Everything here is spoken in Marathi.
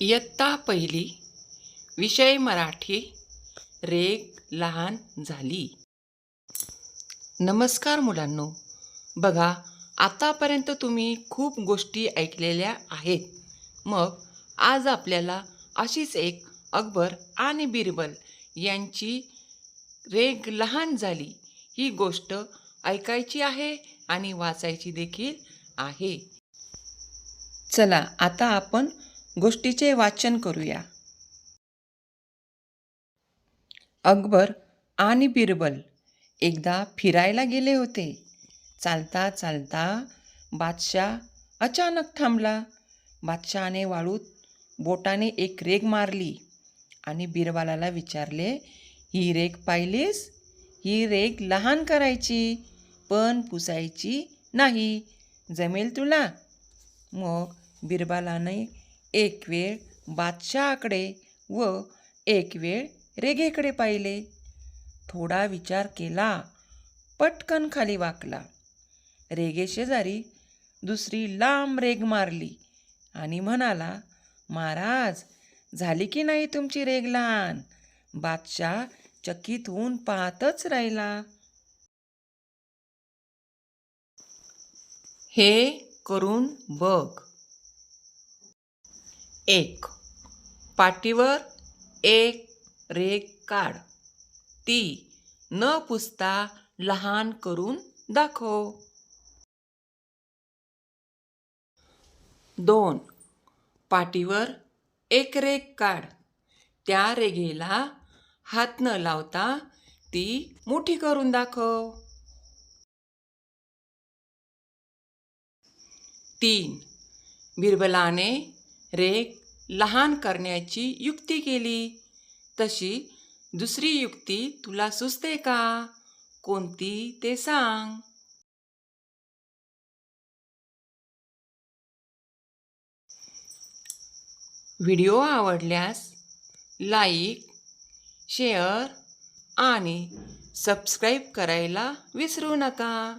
इयत्ता पहिली विषय मराठी रेग लहान झाली. नमस्कार मुलांनो. बघा आतापर्यंत तुम्ही खूप गोष्टी ऐकलेल्या आहेत. मग आज आपल्याला अशीच एक अकबर आणि बिरबल यांची रेग लहान झाली ही गोष्ट ऐकायची आहे आणि वाचायची देखील आहे. चला आता आपण गोष्टीचे वाचन करूया. अकबर आणि बिरबल एकदा फिरायला गेले होते. चालता चालता बादशाह अचानक थांबला. बादशहाने वाळूत बोटाने एक रेग मारली आणि बिरबलाला विचारले ही रेग पाहिलीस? ही रेग लहान करायची पण पुसायची नाही. जमेल तुला? मग बिरबलाने एक वेळ बादशहाकडे व एक वेळ रेगेकडे पाहिले. थोडा विचार केला पटकन खाली वाकला. रेगेशेजारी दुसरी लांब रेग मारली आणि म्हणाला महाराज झाली की नाही तुमची रेग लहान? बादशाह चकित होऊन पाहतच राहिला. हे करून बघ. एक. पाठीवर एक रेग काढ. ती न पुसता लहान करून दाखव. दोन. पाठीवर एक रेग काढ. त्या रेघेला हात न लावता ती मोठी करून दाखव. तीन. बिरबलाने रेग लहान करण्याची युक्ती केली. तशी दुसरी युक्ती तुला सुचते का? कोणती ते सांग. व्हिडिओ आवडल्यास लाईक शेअर आणि सबस्क्राईब करायला विसरू नका.